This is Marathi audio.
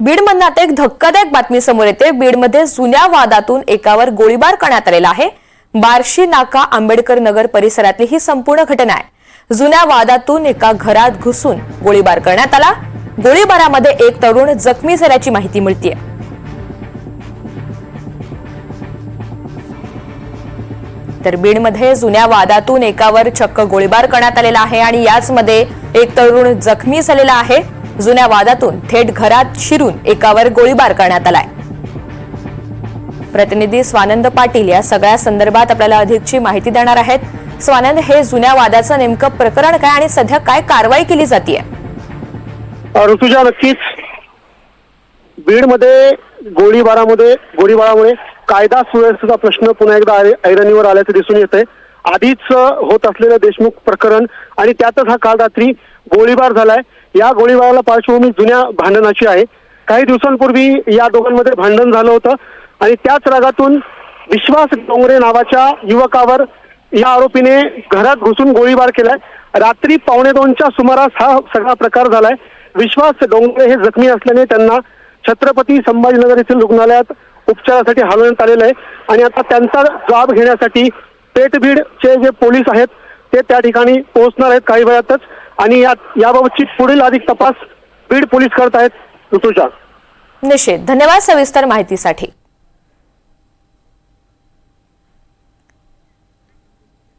बीडमधनं आता एक धक्कादायक बातमी समोर येते. बीडमध्ये जुन्या वादातून एकावर गोळीबार करण्यात आलेला आहे. बार्शी नाका आंबेडकर नगर परिसरातली ही संपूर्ण घटना आहे. जुन्या वादातून एका घरात घुसून गोळीबार करण्यात आला. गोळीबारामध्ये एक तरुण जखमी झाल्याची माहिती मिळतीये. तर बीडमध्ये जुन्या वादातून एकावर चक्क गोळीबार करण्यात आलेला आहे आणि याचमध्ये एक तरुण जखमी झालेला आहे. जुन्या वादातून थेट घरात शिरून एकावर गोळीबार करण्यात आलाय. प्रतिनिधी स्वानंद पाटील या सगळ्या संदर्भात आपल्याला अधिकची माहिती देणार आहेत. स्वानंद हे जुन्या वादाचं नेमकं प्रकरण काय आणि सध्या काय कारवाई केली जाते ऋतुजा नक्कीच. बीडमध्ये गोळीबारामध्ये गोळीबारामुळे कायदा सुव्यवस्थेचा प्रश्न पुन्हा एकदा ऐरणीवर आल्याचं दिसून येत आहे आधीच होत असलेलं देशमुख प्रकरण आणि त्यातच हा काल रात्री गोळीबार झालाय. या गोळीबाराला पार्श्वभूमी जुन्या भांडणाची आहे. काही दिवसांपूर्वी या दोघांमध्ये भांडण झालं होतं आणि त्याच रागातून विश्वास डोंगरे नावाच्या युवकावर या आरोपीने घरात घुसून गोळीबार केलाय. रात्री पावणे दोनच्या सुमारास हा सगळा प्रकार झालाय. विश्वास डोंगरे हे जखमी असल्याने त्यांना छत्रपती संभाजीनगर येथील रुग्णालयात उपचारासाठी हलवण्यात आलेलं आहे. आणि आता त्यांचा जबाब घेण्यासाठी पेठबीडचे जे पोलीस आहेत ते त्या ठिकाणी पोहोचणार आहेत काही वेळातच. आणि याबाबतची पुढील अधिक तपास बीड पोलीस करत आहेत ऋतुजा. निश्चित धन्यवाद सविस्तर माहितीसाठी.